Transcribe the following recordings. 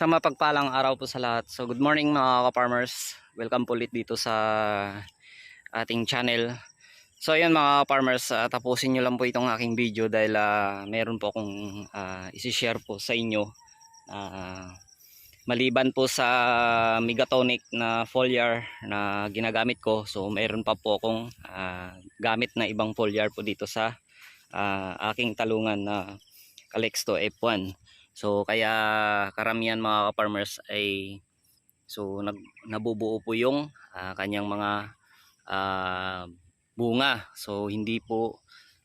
Sa mapagpalang araw po sa lahat. So good morning mga ka-farmers. Welcome po ulit dito sa ating channel. So ayan mga ka-farmers, ah, tapusin nyo lang po itong aking video dahil ah, meron po akong uh, isi-share po sa inyo. Ah, maliban po sa Megatonic na foliar na ginagamit ko, so meron pa po akong ah, gamit na ibang foliar po dito sa ah, aking talungan na Calexto F1. So kaya karamihan mga farmers ay so nag, nabubuo po yung ah, kanyang mga ah, bunga. So hindi po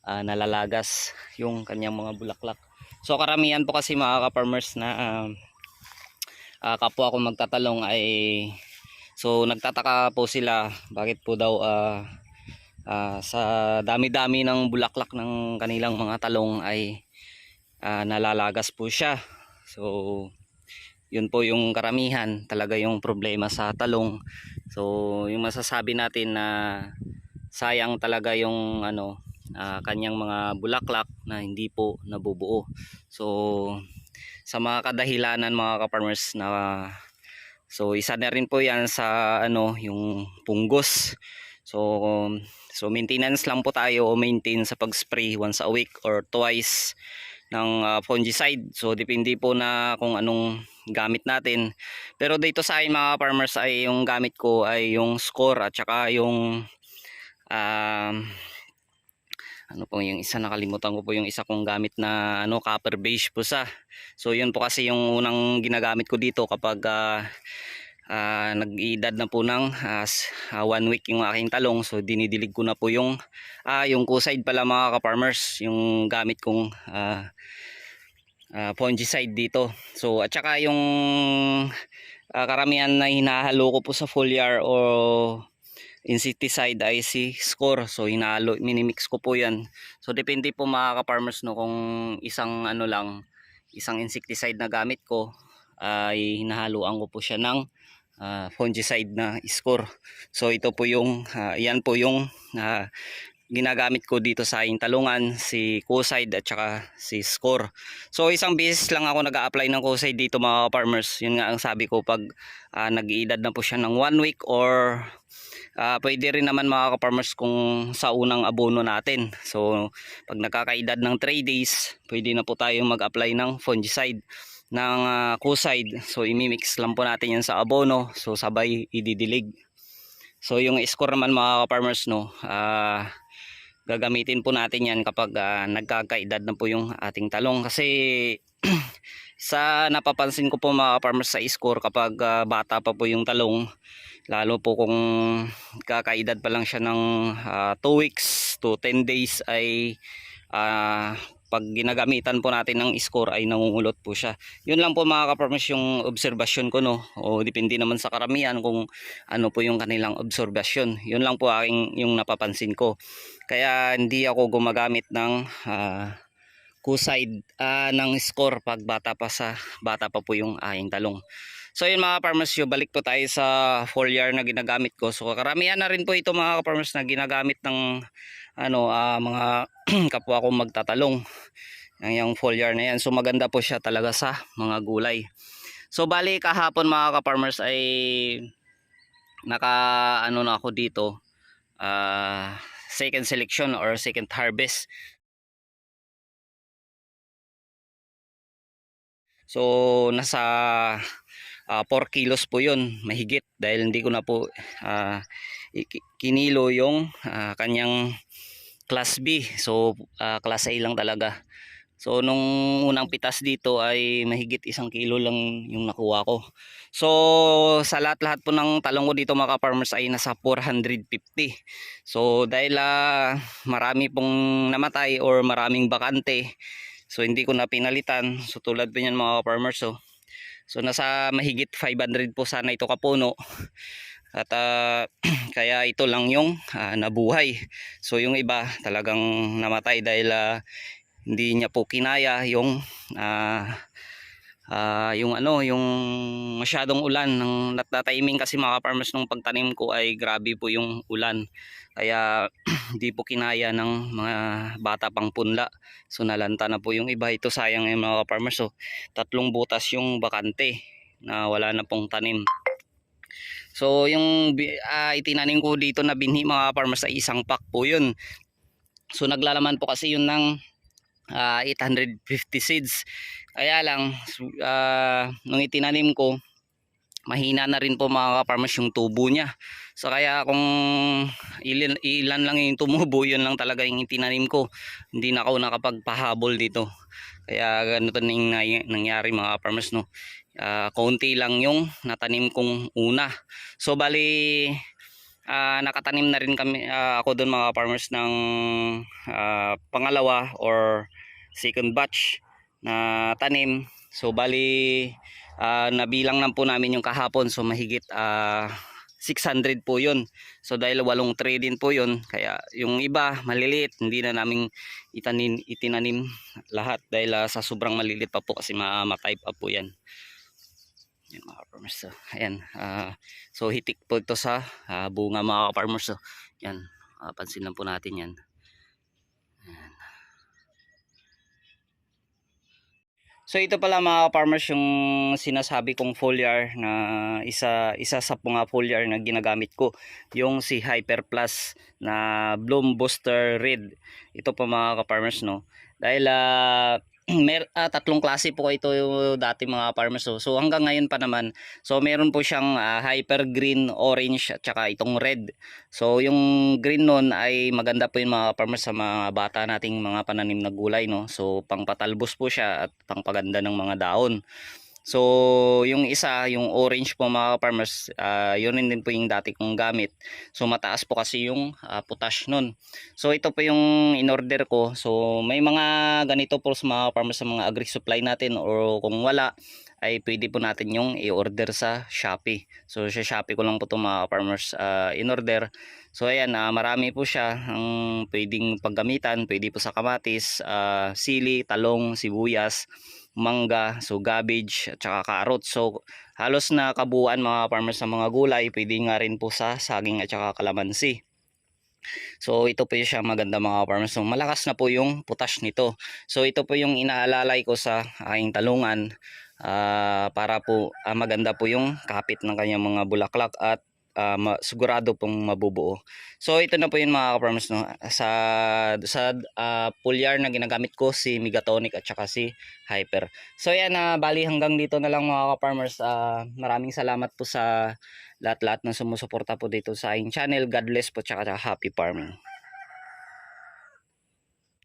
ah, nalalagas yung kanyang mga bulaklak. So karamihan po kasi mga farmers na ah, ah, kapwa ko magtatalong ay so nagtataka po sila bakit po daw ah, ah, sa dami-dami ng bulaklak ng kanilang mga talong ay ah, nalalagas po siya. So, yun po yung karamihan, talaga yung problema sa talong. So, yung masasabi natin na sayang talaga yung ano, ah, kanyang mga bulaklak na hindi po nabubuo. So, sa mga kadahilanan mga ka-farmers na So isa na rin po 'yan sa ano yung punggos. So so maintenance lang po tayo o maintain sa pag-spray once a week or twice ng ah, fungicide. So depende po na kung anong gamit natin. Pero dito sa akin mga farmers ay yung gamit ko ay yung score at saka yung um, ano po yung isa nakalimutan ko po yung isa kong gamit na ano copper beige po sa. So yun po kasi yung unang ginagamit ko dito kapag ah, ah, nag-iedad na po ng ah, one week yung aking talong. So dinidilig ko na po yung ah, yung kuside pala mga ka-farmers, yung gamit kong ah, ah, fungicide dito. So at saka yung ah, karamihan na hinahalo ko po sa foliar o insecticide ay si score. So hinalo, minimix ko po 'yan. So depende po mga ka-farmers no kung isang ano lang, isang insecticide na gamit ko ay hinahaluan ko po siya ng ah, fungicide na score. So ito po yung ah, yan po yung ah, ginagamit ko dito sa aking talungan si Kuside at saka si Score. So isang beses lang ako nag-a-apply ng Kuside dito mga farmers. Yun nga ang sabi ko pag ah, nag-iedad na po siya ng one week or ah, pwede rin naman mga farmers kung sa unang abono natin. So pag nagkakaedad ng 3 days, pwede na po tayong mag-apply ng fungicide ng uh, Kuside. So imimix lang po natin yan sa abono. So sabay ididilig. So yung score naman mga farmers no, ah gagamitin po natin yan kapag ah, nagkakaedad na po yung ating talong kasi sa napapansin ko po mga farmers sa score kapag ah, bata pa po yung talong lalo po kung kakaedad pa lang siya ng 2 weeks to 10 days ay ah, pag ginagamitan po natin ng score ay nangungulot po siya. Yun lang po mga kaparmers yung obserbasyon ko no? O depende naman sa karamihan kung ano po yung kanilang obserbasyon. Yun lang po aking yung napapansin ko. Kaya hindi ako gumagamit ng ah, kuside ah, ng score pag bata pa sa bata pa po yung aking talong So yun mga farmers, balik po tayo sa foliar na ginagamit ko. So karamihan na rin po ito mga farmers na ginagamit ng ano ah, mga kapwa kong magtatalong. Yung, yung foliar na yan. So maganda po siya talaga sa mga gulay. So bali kahapon mga ka-farmers ay naka ano na ako dito ah, second selection or second harvest. So nasa ah, 4 kilos po yun mahigit dahil hindi ko na po iki- kinilo yung ah, kanyang class B. So ah, class A lang talaga. So nung unang pitas dito ay mahigit isang kilo lang yung nakuha ko. So sa lahat-lahat po ng talong ko dito mga farmers ay nasa 450 so dahil ah, marami pong namatay or maraming bakante so hindi ko na pinalitan. So tulad po yan mga farmers so So nasa mahigit 500 po sana ito kapuno. At ah, kaya ito lang yung ah, nabuhay. So yung iba talagang namatay dahil ah, hindi niya po kinaya yung ah, ah, yung ano yung masyadong ulan ng timing kasi mga farmers nung pagtanim ko ay grabe po yung ulan kaya hindi po kinaya ng mga bata pang punla so nalanta na po yung iba ito sayang yung mga farmers so tatlong butas yung bakante na wala na pong tanim. So yung ah, itinanim ko dito na binhi mga farmers sa isang pack po yun. So naglalaman po kasi yun ng ah, 850 seeds. Kaya lang ah, nung itinanim ko mahina na rin po mga farmers yung tubo niya. So kaya kung ilan, ilan lang yung tumubo, yun lang talaga yung itinanim ko. Hindi na ako nakapagpahabol dito. Kaya ganito na yung nangyari mga farmers no. Ah, konti lang yung natanim kong una. So bali ah, nakatanim na rin kami ah, ako doon mga farmers ng ah, pangalawa or second batch na tanim. So bali ah, nabilang lang po namin yung kahapon so mahigit ah, 600 po yun. So dahil walong tray din po yun kaya yung iba maliliit hindi na namin itanim, itinanim lahat dahil ah, sa sobrang maliliit pa po kasi ma-type up po yan. Yan mga farmers. So, ayan. ah, so hitik po ito sa ah, bunga mga farmers. So, yan. ah, pansin lang po natin yan. So ito pala mga farmers yung sinasabi kong foliar na isa isa sa mga foliar na ginagamit ko yung si Hyper Plus na Bloom Booster Red. Ito pa mga farmers no. Dahil ah, mer ah, tatlong klase po ito yung dati mga farmers so, so hanggang ngayon pa naman so meron po siyang ah, hyper green orange at saka itong red. So yung green nun ay maganda po yung mga farmers sa mga bata nating mga pananim na gulay no? So pangpatalbos po siya at pangpaganda ng mga daon so yung isa yung orange po mga farmers ah, yun rin din po yung dati kong gamit so mataas po kasi yung ah, potash nun So ito po yung in-order ko. So may mga ganito po sa mga farmers sa mga agri supply natin or kung wala ay pwede po natin yung i-order sa Shopee. So sa Shopee ko lang po itong mga farmers ah, in-order. So ayan, ah, marami po siya ang pwedeng paggamitan. Pwede po sa kamatis, ah, sili, talong, sibuyas, mangga, so cabbage at saka carrot. So halos na kabuuan mga farmers sa mga gulay. Pwede nga rin po sa saging at saka kalamansi. So ito po siya maganda mga farmers. So malakas na po yung potash nito. So ito po yung inaalalay ko sa aking talungan ah, para po ah, maganda po yung kapit ng kanyang mga bulaklak at ah, ma- sigurado pong mabubuo. So ito na po yung mga farmers no sa sa ah, pulyar na ginagamit ko si Megatonic at saka si Hyper. So yan na bali hanggang dito na lang mga farmers. maraming salamat po sa lahat-lahat ng sumusuporta po dito sa aking channel. God bless po tsaka happy farming.